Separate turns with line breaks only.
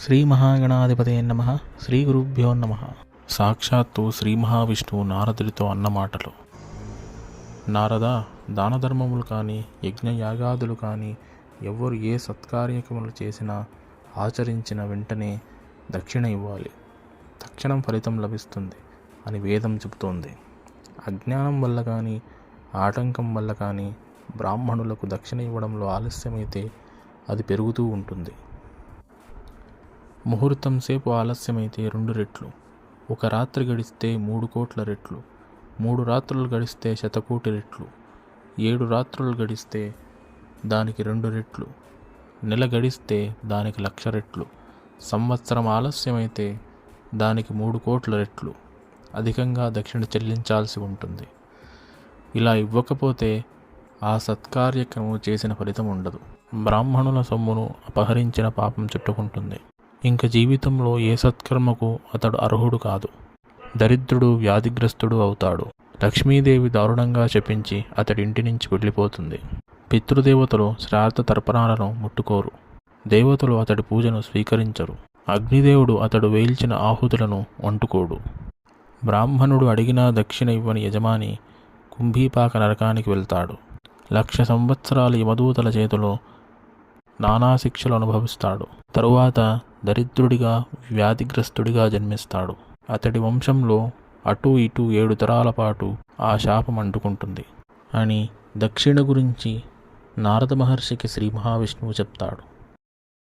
శ్రీ మహాగణాధిపతే నమ. శ్రీ గురుభ్యో నమ. సాక్షాత్తు శ్రీ మహావిష్ణువు నారదుడితో అన్నమాటలు నారద దాన ధర్మములు కానీ యజ్ఞయాగాదులు కానీ ఎవ్వరు ఏ సత్కార్యక్రమాలు చేసినా ఆచరించిన వెంటనే దక్షిణ ఇవ్వాలి. తక్షణం ఫలితం లభిస్తుంది అని వేదం చెబుతోంది. అజ్ఞానం వల్ల కానీ ఆటంకం వల్ల కానీ బ్రాహ్మణులకు దక్షిణ ఇవ్వడంలో ఆలస్యమైతే అది పెరుగుతూ ఉంటుంది. ముహూర్తం సేపు ఆలస్యమైతే రెండు రెట్లు. ఒక రాత్రి గడిస్తే మూడు కోట్ల రెట్లు. మూడు రాత్రులు గడిస్తే శతకోటి రెట్లు. ఏడు రాత్రులు గడిస్తే దానికి రెండు రెట్లు. నెల గడిస్తే దానికి లక్ష రెట్లు. సంవత్సరం ఆలస్యమైతే దానికి మూడు కోట్ల రెట్లు. అధికంగా దక్షిణ చెల్లించాల్సి ఉంటుంది. ఇలా ఇవ్వకపోతే ఆ సత్కార్యక్రమం చేసిన ఫలితం ఉండదు. బ్రాహ్మణుల సొమ్మును అపహరించిన పాపం చుట్టుకుంటుంది. ఇంక జీవితంలో ఏ సత్కర్మకు అతడు అర్హుడు కాదు. దరిద్రుడు వ్యాధిగ్రస్తుడు అవుతాడు. లక్ష్మీదేవి దారుణంగా శపించి అతడి ఇంటి నుంచి వెళ్ళిపోతుంది. పితృదేవతలు శ్రాద్ధ తర్పణాలను ముట్టుకోరు. దేవతలు అతడి పూజను స్వీకరించరు. అగ్నిదేవుడు అతడు వేల్చిన ఆహుతులను వంటుకోడు. బ్రాహ్మణుడు అడిగినా దక్షిణ ఇవ్వని యజమాని కుంభీపాక నరకానికి వెళ్తాడు. లక్ష సంవత్సరాల యమదూతల చేతిలో నానా శిక్షలు అనుభవిస్తాడు. తరువాత దరిద్రుడిగా వ్యాధిగ్రస్తుడిగా జన్మిస్తాడు. అతడి వంశంలో అటు ఇటు ఏడు తరాల పాటు ఆ శాపం అంటుకుంటుంది. అని దక్షిణ గురించి నారద మహర్షికి శ్రీ మహావిష్ణువు చెప్తాడు.